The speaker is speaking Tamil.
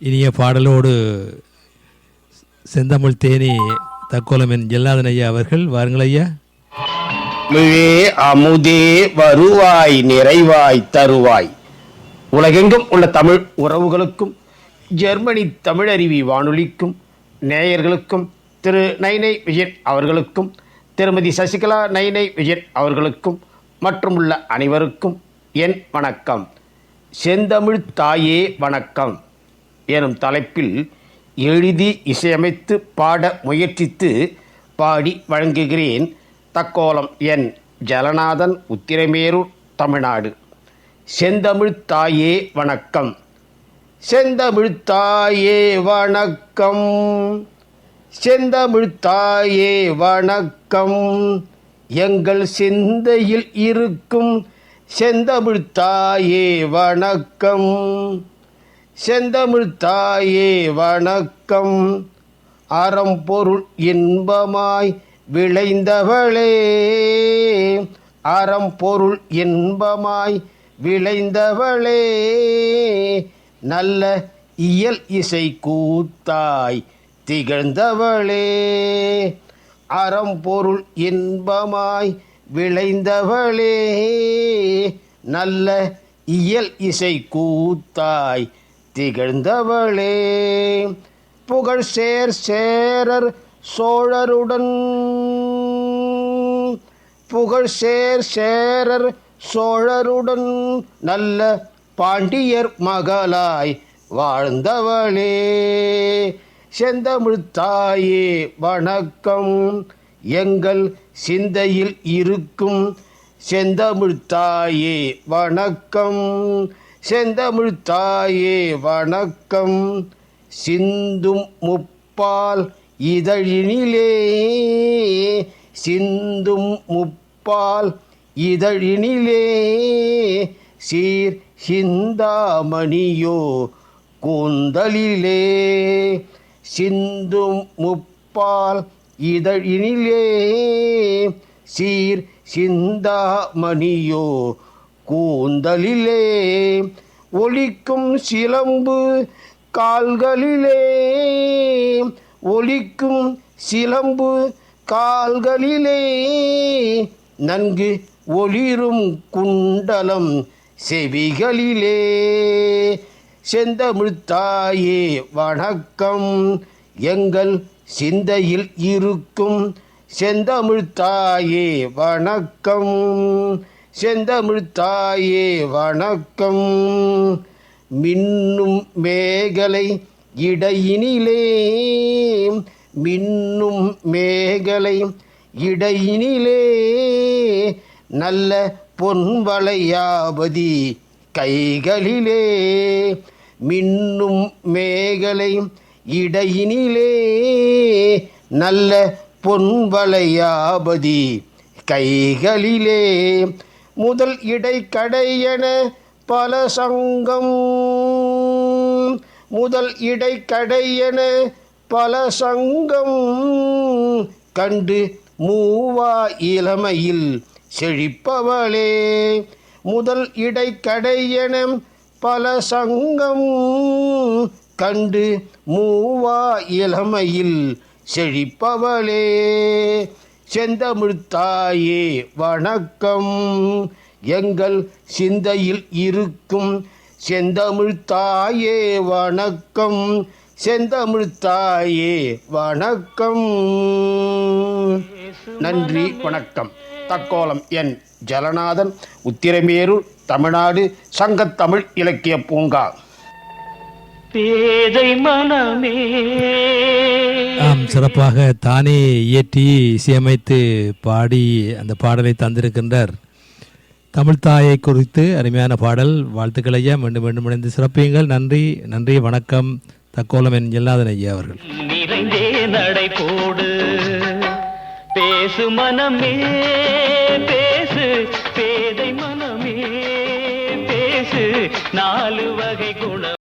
இனிய பாடலோடு செந்தமிழ் தேனி தக்கோலமின் ஜெல்லாதன் ஐயா அவர்கள் வாருங்கள் ஐயா. தமிழே அமுதே வருவாய் நிறைவாய் தருவாய். உலகெங்கும் உள்ள தமிழ் உறவுகளுக்கும் ஜெர்மனி தமிழருவி வானொலிக்கும் நேயர்களுக்கும் திரு நைனை விஜயன் அவர்களுக்கும் திருமதி சசிகலா நைனை விஜயன் அவர்களுக்கும் மற்றும் உள்ள அனைவருக்கும் என் வணக்கம். செந்தமிழ் தாயே வணக்கம். எனும் தலைப்பில் எழுதி இசையமைத்து பாட முயற்சித்து பாடி வழங்குகிறேன் தக்கோலம் என் ஜலநாதன் உத்திரமேரூர் தமிழ்நாடு. செந்தமிழ் தாயே வணக்கம். செந்தமிழ் தாயே வணக்கம். செந்தமிழ் தாயே வணக்கம். எங்கள் சிந்தையில் இருக்கும் செந்தமிழ் தாயே வணக்கம். செந்தமிழ் தாயே வணக்கம். அறம்பொருள் இன்பமாய் விளைந்தவளே. அறம் பொருள் இன்பமாய் விளைந்தவளே. நல்ல இயல் இசை கூத்தாய் திகழ்ந்தவளே. அறம் பொருள் இன்பமாய் விளைந்தவளே. நல்ல இயல் இசை கூத்தாய் திகழ்ந்தவளே. புகழ் சேர் சேரர் சோழருடன். புகழ் சேர் சேரர் சோழருடன் நல்ல பாண்டியர் மகளாய் வாழ்ந்தவளே. செந்தமிழ்த்தாயே வணக்கம். எங்கள் சிந்தையில் இருக்கும் செந்தமிழ்த்தாயே வணக்கம். செந்தமிழ் தாயே வணக்கம். சிந்தும் முப்பால் இதழினிலே சிந்தும் முப்பால் இதழினிலே சீர் சிந்தாமணியோ கூந்தலிலே. சிந்தும் முப்பால் இதழினிலே சீர் சிந்தாமணியோ கூந்தலிலே ஒலிக்கும் சிலம்பு கால்களிலே. ஒலிக்கும் சிலம்பு கால்களிலே. நன்கு ஒளிரும் குண்டலம் செவிகளிலே. செந்தமிழ்த்தாயே வணக்கம். எங்கள் சிந்தையில் இருக்கும் செந்தமிழ்த்தாயே வணக்கம். செந்தமிழ்த்தாயே வணக்கம். மின்னும் மேகலை இடையினிலே மின்னும் மேகலை இடையினிலே நல்ல பொன்வளையாபதி கைகளிலே மின்னும் மேகலை இடையினிலே நல்ல பொன்வளையாபதி கைகளிலே முதல் இடைக்கடை என பல சங்கம். முதல் இடைக்கடை என பல சங்கம். கண்டு மூவா இளமையில் செழிப்பவளே. முதல் இடைக்கடை என பல சங்கம். கண்டு மூவா இளமையில் செழிப்பவளே. செந்தமிழ்த்தாயே வணக்கம். எங்கள் சிந்தையில் இருக்கும் செந்தமிழ்த்தாயே வணக்கம். செந்தமிழ்த்தாயே வணக்கம். நன்றி வணக்கம். தக்கோலம் என் ஜலநாதன் உத்திரமேரூர் தமிழ்நாடு சங்கத்தமிழ் இலக்கிய பூங்கா. பேதை மனமே ஆம் சிறப்பாக தானே இயற்றி இசையமைத்து பாடி அந்த பாடலை தந்திருக்கின்றார். தமிழ்த்தாயை குறித்து அருமையான பாடல். வாழ்த்துக்கள் ஐயா மீண்டும் மீண்டும் இணைந்து சிறப்பியுங்கள். நன்றி நன்றி வணக்கம். தக்கோலம் என் ஜெல்லாதன் ஐயா அவர்கள். நிறைந்தே நடை போடு. பேசு மனமே பேசு பேதை மனமே பேசு. நாலு வகை குணம்